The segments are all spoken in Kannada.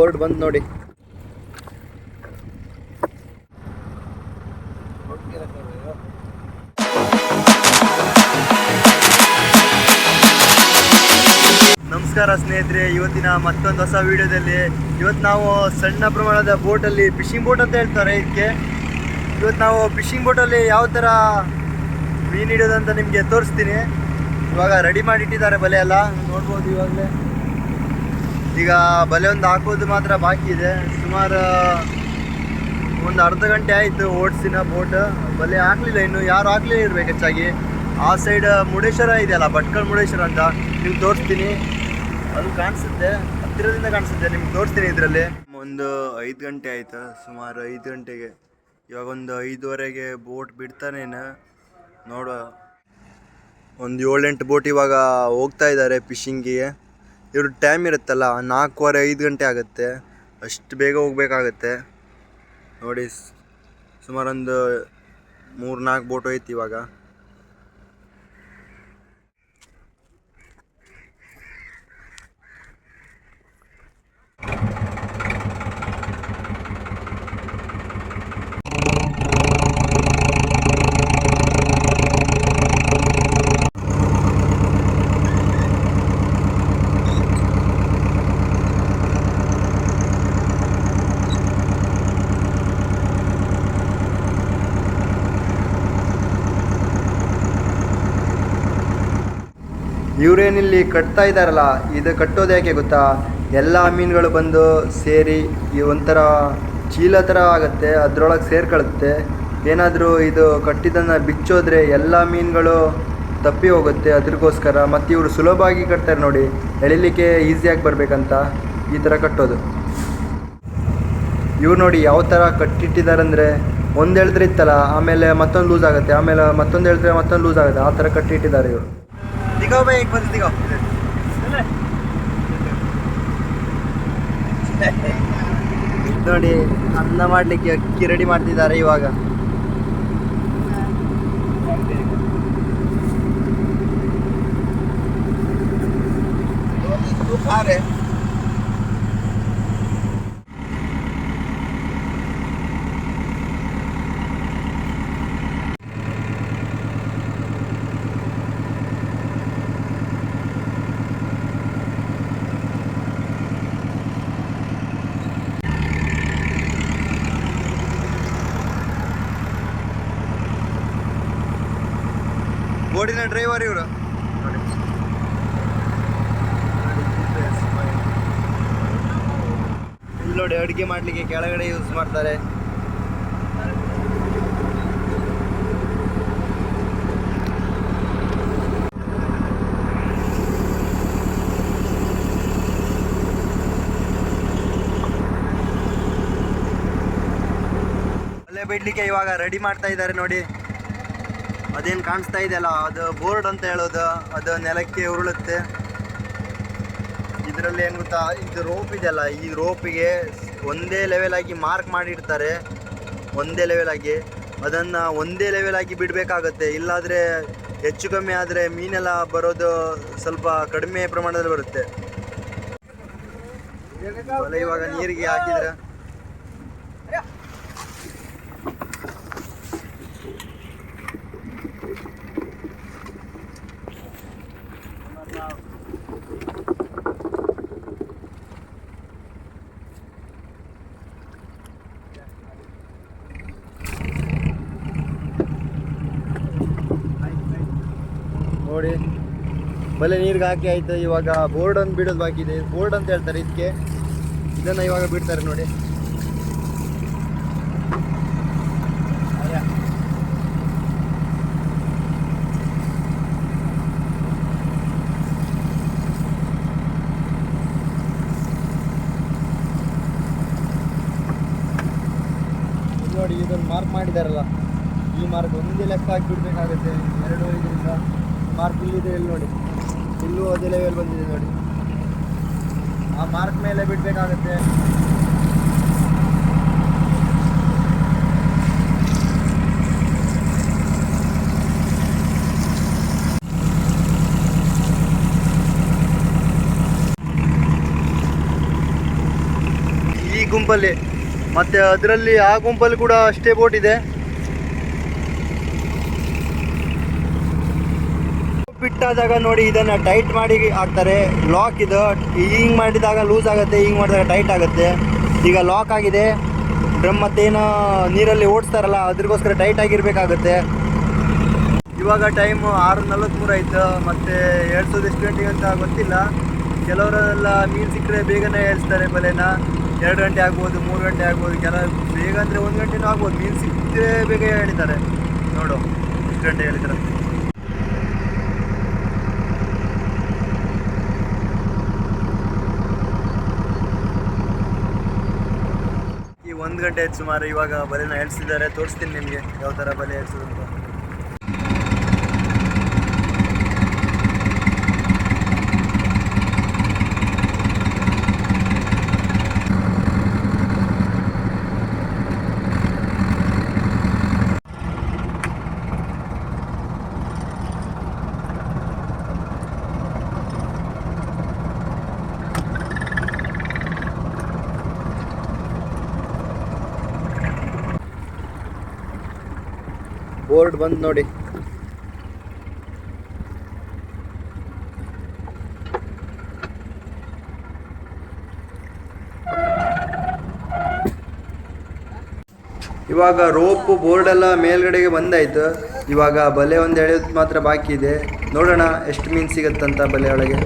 ಬೋರ್ಡ್ ಬಂದ್ ನೋಡಿ. ನಮಸ್ಕಾರ ಸ್ನೇಹಿತರೆ, ಇವತ್ತಿನ ಮತ್ತೊಂದು ಹೊಸ ವಿಡಿಯೋದಲ್ಲಿ ಇವತ್ತು ನಾವು ಸಣ್ಣ ಪ್ರಮಾಣದ ಬೋಟಲ್ಲಿ ಫಿಶಿಂಗ್ ಬೋಟ್ ಅಂತ ಹೇಳ್ತಾರೆ ಇದಕ್ಕೆ. ಇವತ್ತು ನಾವು ಫಿಶಿಂಗ್ ಬೋಟಲ್ಲಿ ಯಾವ ಥರ ಮೀನು ಹಿಡಿಯೋದು ಅಂತ ನಿಮಗೆ ತೋರಿಸ್ತೀನಿ. ಇವಾಗ ರೆಡಿ ಮಾಡಿ ಇಟ್ಟಿದ್ದಾರೆ ಬಲೆ ಎಲ್ಲ. ನೋಡ್ಬೋದು ಇವಾಗಲೇ. ಈಗ ಬಲೆ ಒಂದು ಹಾಕೋದು ಮಾತ್ರ ಬಾಕಿ ಇದೆ. ಸುಮಾರು, ಒಂದು ಅರ್ಧ ಗಂಟೆ ಆಯಿತು ಓಡಿಸಿನ ಬೋಟ್ ಬಲೆ ಹಾಕ್ಲಿಲ್ಲ ಇನ್ನು, ಯಾರು ಹಾಕ್ಲಿಲ್ಲ ಇರ್ಬೇಕು ಹೆಚ್ಚಾಗಿ. ಆ ಸೈಡ್ ಮುರುಡೇಶ್ವರ ಇದೆಯಲ್ಲ, ಭಟ್ಕಳ ಮುರುಡೇಶ್ವರ ಅಂತ ನಿಮ್ಗೆ ತೋರಿಸ್ತೀನಿ. ಅದು ಕಾಣಿಸುತ್ತೆ, ಹತ್ತಿರದಿಂದ ಕಾಣಿಸುತ್ತೆ, ನಿಮ್ಗೆ ತೋರಿಸ್ತೀನಿ ಇದರಲ್ಲಿ. ಒಂದು ಐದು ಗಂಟೆ ಆಯಿತು, ಸುಮಾರು ಐದು ಗಂಟೆಗೆ. ಇವಾಗ ಒಂದು ಐದುವರೆಗೆ ಬೋಟ್ ಬಿಡ್ತಾನೇನು ನೋಡುವ. ಒಂದು ಏಳೆಂಟು ಬೋಟ್ ಇವಾಗ ಹೋಗ್ತಾ ಇದ್ದಾರೆ ಫಿಶಿಂಗಿಗೆ ಇವ್ರ ಟೈಮ್ ಇರುತ್ತಲ್ಲ ನಾಲ್ಕೂವರೆ ಐದು ಗಂಟೆ ಆಗುತ್ತೆ. ಅಷ್ಟು ಬೇಗ ಹೋಗ್ಬೇಕಾಗತ್ತೆ. ನೋಡಿ ಸುಮಾರೊಂದು ಮೂರು ನಾಲ್ಕು ಬೋಟ್ ಹೋಯ್ತು ಇವಾಗ. ಇವರೇನಿಲ್ಲಿ ಕಟ್ತಾ ಇದ್ದಾರಲ್ಲ ಇದು ಕಟ್ಟೋದು ಯಾಕೆ ಗೊತ್ತಾ? ಎಲ್ಲ ಮೀನುಗಳು ಬಂದು ಸೇರಿ ಈ ಒಂಥರ ಚೀಲ ಥರ ಆಗುತ್ತೆ, ಅದರೊಳಗೆ ಸೇರ್ಕೊಳ್ಳುತ್ತೆ ಏನಾದರೂ ಇದು ಕಟ್ಟಿದ್ದನ್ನು ಬಿಚ್ಚೋದ್ರೆ ಎಲ್ಲ ಮೀನುಗಳು ತಪ್ಪಿ ಹೋಗುತ್ತೆ ಅದಕ್ಕೋಸ್ಕರ ಮತ್ತು ಇವರು ಸುಲಭವಾಗಿ ಕಟ್ತಾರೆ ನೋಡಿ, ಎಳಿಲಿಕ್ಕೆ ಈಸಿಯಾಗಿ ಬರಬೇಕಂತ ಈ ಥರ ಕಟ್ಟೋದು. ಇವ್ರು ನೋಡಿ ಯಾವ ಥರ ಕಟ್ಟಿಟ್ಟಿದ್ದಾರೆ ಅಂದರೆ ಒಂದು ಹೇಳಿದ್ರೆ ಇತ್ತಲ್ಲ, ಆಮೇಲೆ ಮತ್ತೊಂದು ಲೂಸ್ ಆಗುತ್ತೆ, ಆಮೇಲೆ ಮತ್ತೊಂದು ಹೇಳಿದ್ರೆ ಮತ್ತೊಂದು ಲೂಸ್ ಆಗುತ್ತೆ, ಆ ಥರ ಕಟ್ಟಿಟ್ಟಿದ್ದಾರೆ ಇವರು. ಬೈ ಈಗ ಬಂದು ದಿಗಾವ್ ನೋಡಿ ಅನ್ನ ಮಾಡ್ಲಿಕ್ಕೆ ಅಕ್ಕಿ ರೆಡಿ ಮಾಡ್ತಿದ್ದಾರೆ ಇವಾಗ. ಬೋಡಿನ ಡ್ರೈವರ್ ಇವರು. ಇಲ್ಲಿ ನೋಡಿ ಅಡುಗೆ ಮಾಡಲಿಕ್ಕೆ ಕೆಳಗಡೆ ಯೂಸ್ ಮಾಡ್ತಾರೆ. ಬಿಡ್ಲಿಕ್ಕೆ ಇವಾಗ ರೆಡಿ ಮಾಡ್ತಾ ಇದ್ದಾರೆ ನೋಡಿ. ಅದೇನು ಕಾಣಿಸ್ತಾ ಇದೆಯಲ್ಲ, ಅದು ಬೋರ್ಡ್ ಅಂತ ಹೇಳೋದು, ಅದು ನೆಲಕ್ಕೆ ಉರುಳುತ್ತೆ. ಇದರಲ್ಲಿ ಏನು ಗೊತ್ತಾ, ಇದು ರೋಪ್ ಇದೆಯಲ್ಲ ಈ ರೋಪಿಗೆ ಒಂದೇ ಲೆವೆಲ್ ಆಗಿ ಮಾರ್ಕ್ ಮಾಡಿರ್ತಾರೆ. ಒಂದೇ ಲೆವೆಲ್ ಆಗಿ. ಅದನ್ನು ಒಂದೇ ಲೆವೆಲ್ ಆಗಿ ಬಿಡಬೇಕಾಗತ್ತೆ. ಇಲ್ಲಾದರೆ ಹೆಚ್ಚು ಕಮ್ಮಿ ಆದರೆ ಮೀನೆಲ್ಲ ಬರೋದು ಸ್ವಲ್ಪ ಕಡಿಮೆ ಪ್ರಮಾಣದಲ್ಲಿ ಬರುತ್ತೆ. ಇವಾಗ ನೀರಿಗೆ ಹಾಕಿದ್ರೆ. ನೋಡಿ. ಬಲೆ ನೀರಿಗೆ ಹಾಕಿ ಆಯ್ತು, ಇವಾಗ ಬೋರ್ಡ್ ಒಂದು ಬಿಡೋದು ಬಾಕಿ ಇದೆ. ಬೋರ್ಡ್ ಅಂತ ಹೇಳ್ತಾರೆ ಇದಕ್ಕೆ ಇದನ್ನು ಇವಾಗ ಬಿಡ್ತಾರೆ ನೋಡಿ. ನೋಡಿ ಇದನ್ನು ಮಾರ್ಕ್ ಮಾಡಿದಾರಲ್ಲ. ಈ ಮಾರ್ಕ್ ಒಂದೇ ಲೆಕ್ಕ ಹಾಕಿ ಬಿಡಬೇಕಾಗುತ್ತೆ ಎರಡು ಇದರಿಂದ ಮಾರ್ಕ್ ಇಲ್ಲಿದೆ ಇಲ್ಲಿ ನೋಡಿ. ಇಲ್ಲೂ ಅದೇ ಲೆವೆಲ್ ಬಂದಿದೆ ನೋಡಿ. ಆ ಮಾರ್ಕ್ ಮೇಲೆ ಬಿಡಬೇಕಾಗುತ್ತೆ. ಗುಂಪಲ್ಲಿ, ಮತ್ತೆ ಅದರಲ್ಲಿ ಆ ಗುಂಪಲ್ಲಿ ಕೂಡ ಅಷ್ಟೇ ಬೋಟ್ ಇದೆ. ಬಿಟ್ಟಾದಾಗ ನೋಡಿ ಇದನ್ನು ಟೈಟ್ ಮಾಡಿ ಹಾಕ್ತಾರೆ. ಲಾಕ್ ಇದು. ಹಿಂಗೆ ಮಾಡಿದಾಗ ಲೂಸ್ ಆಗುತ್ತೆ, ಹಿಂಗೆ ಮಾಡಿದಾಗ ಟೈಟ್ ಆಗುತ್ತೆ. ಈಗ ಲಾಕ್ ಆಗಿದೆ. ಡ್ರಮ್ ಮತ್ತೇನು ನೀರಲ್ಲಿ ಓಡಿಸ್ತಾರಲ್ಲ, ಅದ್ರಗೋಸ್ಕರ ಟೈಟ್ ಆಗಿರಬೇಕಾಗುತ್ತೆ. ಇವಾಗ ಟೈಮು ಆರು ನಲ್ವತ್ತ್ಮೂರು ಆಯಿತು. ಮತ್ತು ಏಳ್ಸೋದು ಎಷ್ಟು ಗಂಟೆಗೆ ಅಂತ ಗೊತ್ತಿಲ್ಲ. ಕೆಲವರೆಲ್ಲ ಮೀನು ಸಿಕ್ಕರೆ ಬೇಗನೆ ಹೇಳ್ತಾರೆ ಬಲೆನ. ಎರಡು ಗಂಟೆ ಆಗ್ಬೋದು, ಮೂರು ಗಂಟೆ ಆಗ್ಬೋದು, ಕೆಲ ಬೇಗ ಅಂದರೆ ಒಂದು ಗಂಟೆನೂ ಆಗ್ಬೋದು. ಮೀನು ಸಿಕ್ಕರೆ ಬೇಗ ಹೇಳಿದ್ದಾರೆ ನೋಡು ಎಷ್ಟು ಗಂಟೆ ಹೇಳಿದ್ದಾರೆ ಈ ಒಂದು ಗಂಟೆ ಆಯ್ತು ಸುಮಾರು. ಇವಾಗ ಬಲೆನ ಹೇಳ್ಸಿದ್ದಾರೆ ತೋರಿಸ್ತೀನಿ ನಿಮಗೆ ಯಾವ ಥರ ಬಲೆ ಎಳ್ಸೋದು ಅಂತ ಬೋರ್ಡ್ ಬಂದು ನೋಡಿ. ಇವಾಗ ರೋಪು ಬೋರ್ಡ್ ಎಲ್ಲ ಮೇಲ್ಗಡೆಗೆ ಬಂದಾಯ್ತು. ಇವಾಗ ಬಲೆ ಒಂದು ಎಳೆಯೋದು ಮಾತ್ರ ಬಾಕಿ ಇದೆ. ನೋಡೋಣ, ಎಷ್ಟು ಮೀನ್ ಸಿಗುತ್ತಂತ ಬಲೆ ಒಳಗೆ.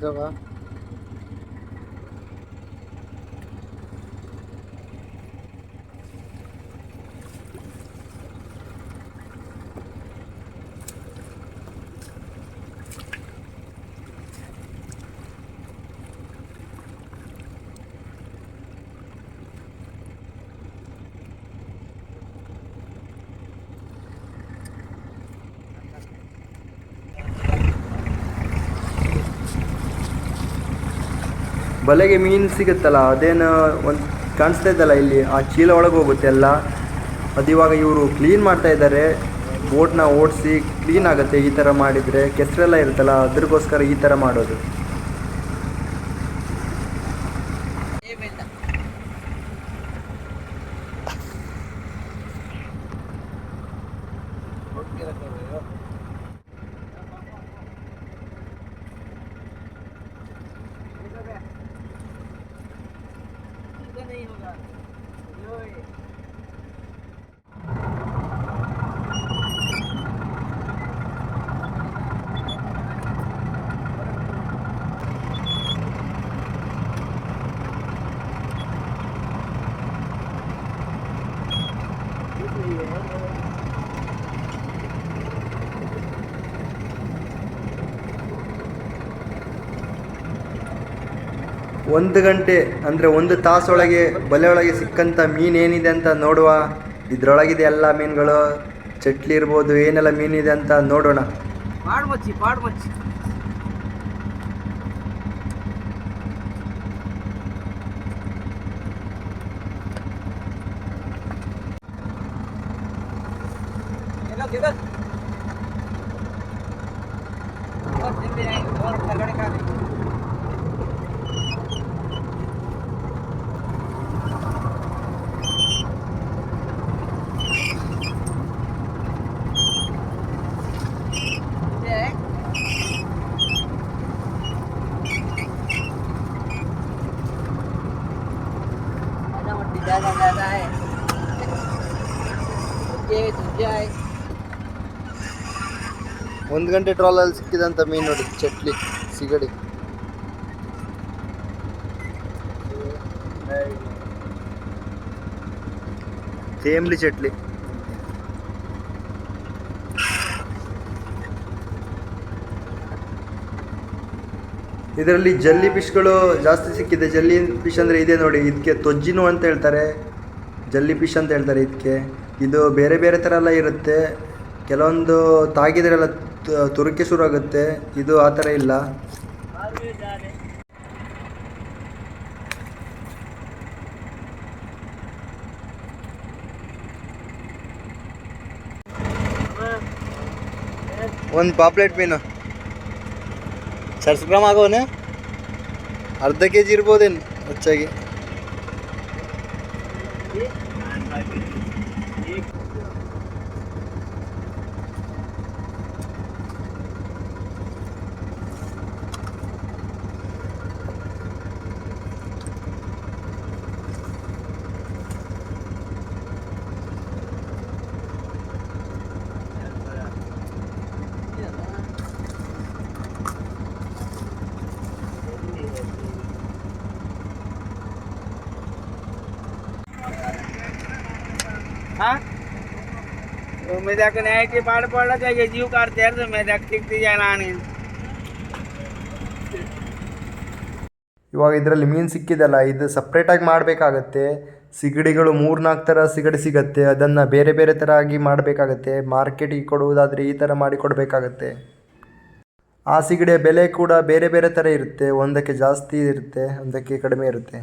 जागा ಬಲೆಗೆ ಮೀನು ಸಿಗುತ್ತಲ್ಲ, ಅದೇನು ಒಂದು ಕಾಣಿಸ್ತಾ ಇದ್ದಲ್ಲ ಇಲ್ಲಿ? ಆ ಚೀಲ ಒಳಗೆ ಹೋಗುತ್ತೆ ಎಲ್ಲ. ಅದು ಇವಾಗ ಇವರು ಕ್ಲೀನ್ ಮಾಡ್ತಾ ಇದ್ದಾರೆ ಬೋಟ್ನ ಓಡಿಸಿ ಕ್ಲೀನ್ ಆಗುತ್ತೆ ಈ ಥರ ಮಾಡಿದರೆ. ಕೆಸರೆಲ್ಲ ಇರುತ್ತಲ್ಲ ಅದಕ್ಕೋಸ್ಕರ ಈ ಥರ ಮಾಡೋದು. ಒಂದು ಗಂಟೆ ಅಂದರೆ ಒಂದು ತಾಸೊಳಗೆ ಬಲೆ ಒಳಗೆ ಸಿಕ್ಕಂಥ ಮೀನು ಏನಿದೆ ಅಂತ ನೋಡುವ. ಇದರೊಳಗಿದೆ ಎಲ್ಲ ಮೀನುಗಳು. ಚಟ್ಲಿ ಇರ್ಬೋದು ಏನೆಲ್ಲ ಮೀನಿದೆ ಅಂತ ನೋಡೋಣ. જાય ಗಂಟೆ ಒಂದು ಗಂಟೆ ಟ್ರೋಲಲ್ಲಿ ಸಿಕ್ಕಿದಂತ ಮೀನು ನೋಡಿ, ಚಟ್ಲಿ, ಸಿಗಡಿ. ಫೇಮ್ಲಿ ಚಟ್ಲಿ. ಇದರಲ್ಲಿ ಜಲ್ಲಿ ಫಿಶ್ಗಳು ಜಾಸ್ತಿ ಸಿಕ್ಕಿದೆ. ಜಲ್ಲಿ ಫಿಶ್ ಅಂದರೆ ಇದೆ ನೋಡಿ ಇದಕ್ಕೆ ತೊಜ್ಜಿನು ಅಂತ ಹೇಳ್ತಾರೆ. ಜಲ್ಲಿ ಫಿಶ್ ಅಂತ ಹೇಳ್ತಾರೆ ಇದಕ್ಕೆ. ಇದು ಬೇರೆ ಬೇರೆ ಥರ ಎಲ್ಲ ಇರುತ್ತೆ. ಕೆಲವೊಂದು ತಾಗಿದ್ರೆಲ್ಲ ತುರುಕಿ ಶುರು ಆಗುತ್ತೆ ಇದು ಆ ಥರ ಇಲ್ಲ. ಒಂದು ಪಾಪ್ಲೆಟ್ ಮೀನು. ಸರ್ಸ್ ಗ್ರಾಮ್ ಆಗೋನೆ? ಅರ್ಧ ಕೆ ಜಿ ಇರ್ಬೋದೇನು? ಹೆಚ್ಚಾಗಿ. Yeah. మీ దగ్గర నేటి పాట పడలేక ఇక జీవ కారు తీరదు ಇವಾಗ ಇದರಲ್ಲಿ ಮೀನು ಸಿಕ್ಕಿದಲ್ಲ ಇದು ಸಪ್ರೇಟಾಗಿ ಮಾಡಬೇಕಾಗತ್ತೆ ಸಿಗಡಿಗಳು ಮೂರ್ನಾಲ್ಕು ಥರ ಸಿಗಡಿ ಸಿಗತ್ತೆ ಅದನ್ನು ಬೇರೆ ಬೇರೆ ಥರ ಆಗಿ ಮಾಡಬೇಕಾಗತ್ತೆ ಮಾರ್ಕೆಟಿಗೆ ಕೊಡುವುದಾದರೆ ಈ ಥರ ಮಾಡಿ ಕೊಡಬೇಕಾಗತ್ತೆ ಆ ಸಿಗಡಿಯ ಬೆಲೆ ಕೂಡ ಬೇರೆ ಬೇರೆ ಥರ ಇರುತ್ತೆ ಒಂದಕ್ಕೆ ಜಾಸ್ತಿ ಇರುತ್ತೆ ಒಂದಕ್ಕೆ ಕಡಿಮೆ ಇರುತ್ತೆ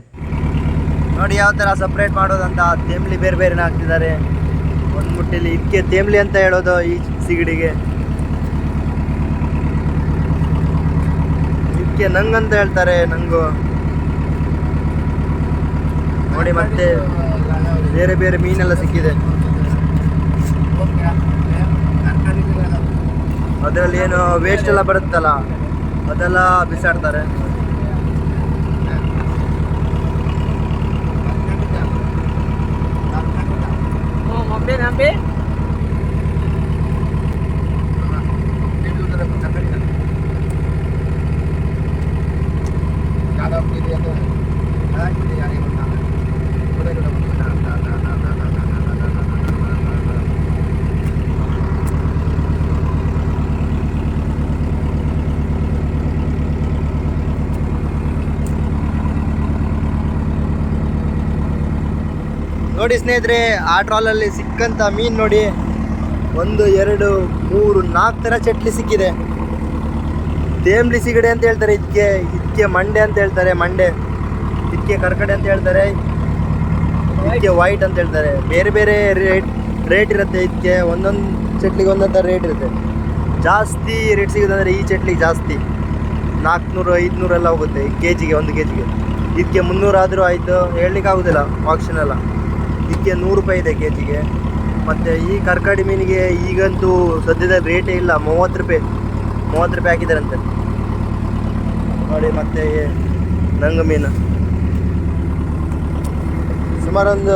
ನೋಡಿ ಯಾವ ಥರ ಸಪ್ರೇಟ್ ಮಾಡೋದಂತ ತೇಮ್ಲಿ ಬೇರೆ ಬೇರೆನೇ ಹಾಕ್ತಿದ್ದಾರೆ. ಒಂದು ಮುಟ್ಟಿಲಿ ಇದಕ್ಕೆ ತೇಮ್ಲಿ ಅಂತ ಹೇಳೋದು ಈ ಸಿಗಡಿಗೆ. ಇದಕ್ಕೆ ಅಂತ ಹೇಳ್ತಾರೆ ನಂಗು. ನೋಡಿ ಮತ್ತೆ ಬೇರೆ ಬೇರೆ ಮೀನೆಲ್ಲ ಸಿಕ್ಕಿದೆ. ಅದರಲ್ಲಿ ಏನು ವೇಸ್ಟ್ ಎಲ್ಲ ಬರುತ್ತಲ್ಲ, ಅದೆಲ್ಲ ಬಿಸಾಡ್ತಾರೆ. ನೋಡಿ ಸ್ನೇಹಿತರೆ, ಆ ಟ್ರಾಲಲ್ಲಿ ಸಿಕ್ಕಂಥ ಮೀನು ನೋಡಿ. ಒಂದು, ಎರಡು, ಮೂರು, ನಾಲ್ಕು ಥರ ಚಟ್ಲಿ ಸಿಕ್ಕಿದೆ. ದೇಮ್ಲಿ ಸಿಗಡೆ ಅಂತ ಹೇಳ್ತಾರೆ ಇದಕ್ಕೆ ಇದಕ್ಕೆ ಮಂಡೆ ಅಂತ ಹೇಳ್ತಾರೆ, ಮಂಡೆ. ಇದಕ್ಕೆ ಕರ್ಕಡೆ ಅಂತ ಹೇಳ್ತಾರೆ ಇದಕ್ಕೆ ವೈಟ್ ಅಂತ ಹೇಳ್ತಾರೆ. ಬೇರೆ ಬೇರೆ ರೇಟ್ ರೇಟ್ ಇರುತ್ತೆ ಇದಕ್ಕೆ ಒಂದೊಂದು ಚಟ್ಲಿಗೆ ಒಂದೊಂದು ರೇಟ್ ಇರುತ್ತೆ. ಜಾಸ್ತಿ ರೇಟ್ ಸಿಗೋದಂದರೆ ಈ ಚಟ್ಲಿಗೆ ಜಾಸ್ತಿ. ನಾಲ್ಕುನೂರು ಐದುನೂರೆಲ್ಲ ಹೋಗುತ್ತೆ ಕೆ ಜಿಗೆ ಒಂದು ಕೆ ಜಿಗೆ ಇದಕ್ಕೆ ಮುನ್ನೂರು ಆದರೂ ಆಯಿತು. ಹೇಳಲಿಕ್ಕೆ ಆಗೋದಿಲ್ಲ ಆಪ್ಷನ್ ಎಲ್ಲ. ಇದಕ್ಕೆ ನೂರು ರೂಪಾಯಿ ಇದೆ ಕೆ ಜಿಗೆ ಮತ್ತು ಈ ಕರ್ಕಾಡಿ ಮೀನಿಗೆ ಈಗಂತೂ ಸದ್ಯದ ರೇಟೇ ಇಲ್ಲ, ಮೂವತ್ತು ರೂಪಾಯಿ. ಮೂವತ್ತು ರೂಪಾಯಿ ಹಾಕಿದಾರಂತೆ. ನೋಡಿ ಮತ್ತೆ ನಂಗು ಮೀನು. ಸುಮಾರು ಒಂದು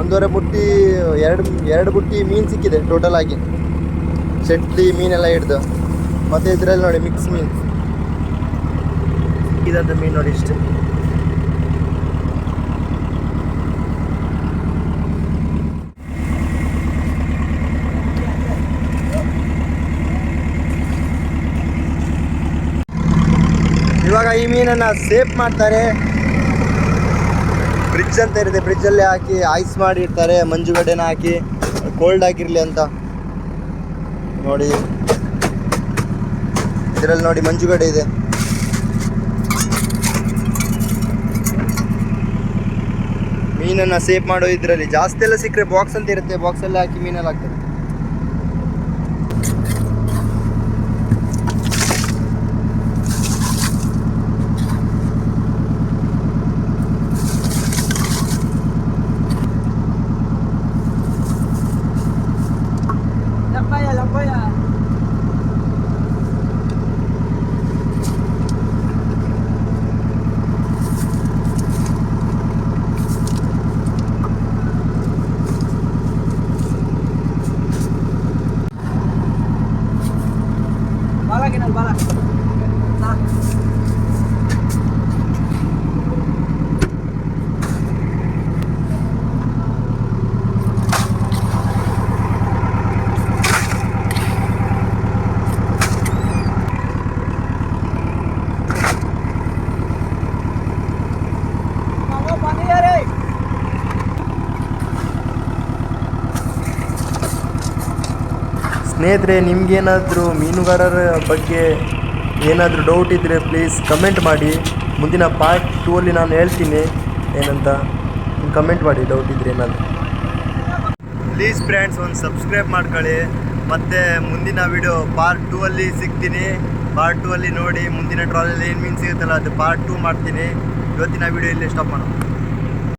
ಒಂದೂವರೆ ಬುಟ್ಟಿ, ಎರಡು ಎರಡು ಬುಟ್ಟಿ ಮೀನು ಸಿಕ್ಕಿದೆ ಟೋಟಲ್ ಆಗಿ. ಚಟ್ಲಿ, ಮೀನೆಲ್ಲ ಹಿಡ್ದು. ಮತ್ತು ಇದರಲ್ಲಿ ನೋಡಿ ಮಿಕ್ಸ್ ಮೀನು ಸಿಕ್ಕಿದಂಥ ಮೀನು ನೋಡಿ ಇಷ್ಟು ಇವಾಗ ಈ ಮೀನನ್ನು ಸೇಫ್ ಮಾಡ್ತಾರೆ. ಬ್ರಿಡ್ಜ್ ಅಂತ ಇರುತ್ತೆ ಫ್ರಿಜ್ಜಲ್ಲಿ ಹಾಕಿ ಐಸ್ ಮಾಡಿ ಇರ್ತಾರೆ ಮಂಜುಗಡ್ಡೆನ ಹಾಕಿ ಕೋಲ್ಡ್ ಆಗಿರಲಿ ಅಂತ. ನೋಡಿ. ಇದರಲ್ಲಿ ನೋಡಿ ಮಂಜುಗಡ್ಡೆ ಇದೆ. ಮೀನನ್ನು ಸೇಫ್ ಮಾಡೋ ಇದರಲ್ಲಿ ಜಾಸ್ತಿ ಎಲ್ಲ ಸಿಕ್ಕರೆ ಬಾಕ್ಸ್ ಅಂತ ಇರುತ್ತೆ ಬಾಕ್ಸಲ್ಲಿ ಹಾಕಿ ಮೀನೆಲ್ಲ ಹಾಕ್ತಾರೆ Пока! ಸ್ನೇಹಿತರೆ, ನಿಮಗೇನಾದರೂ ಮೀನುಗಾರರ ಬಗ್ಗೆ ಏನಾದರೂ ಡೌಟ್ ಇದ್ದರೆ ಪ್ಲೀಸ್ ಕಮೆಂಟ್ ಮಾಡಿ. ಮುಂದಿನ ಪಾರ್ಟ್ ಟೂ ಅಲ್ಲಿ ನಾನು ಹೇಳ್ತೀನಿ. ಏನಂತ? ಕಮೆಂಟ್ ಮಾಡಿ ಡೌಟ್ ಇದ್ದರೆ ಏನಾದರೂ. ಪ್ಲೀಸ್ ಫ್ರೆಂಡ್ಸ್ ಒಂದು ಸಬ್ಸ್ಕ್ರೈಬ್ ಮಾಡ್ಕೊಳ್ಳಿ. ಮತ್ತು ಮುಂದಿನ ವಿಡಿಯೋ ಪಾರ್ಟ್ ಟೂ ಅಲ್ಲಿ ಸಿಗ್ತೀನಿ. ಪಾರ್ಟ್ ಟೂ ಅಲ್ಲಿ ನೋಡಿ, ಮುಂದಿನ ಟ್ರಾಲಲ್ಲಿ ಏನು ಮೀನು ಸಿಗುತ್ತಲ್ಲ, ಅದು ಪಾರ್ಟ್ ಟೂ ಮಾಡ್ತೀನಿ. ಇವತ್ತಿನ ವಿಡಿಯೋ ಇಲ್ಲೇ ಸ್ಟಾಪ್ ಮಾಡೋಣ.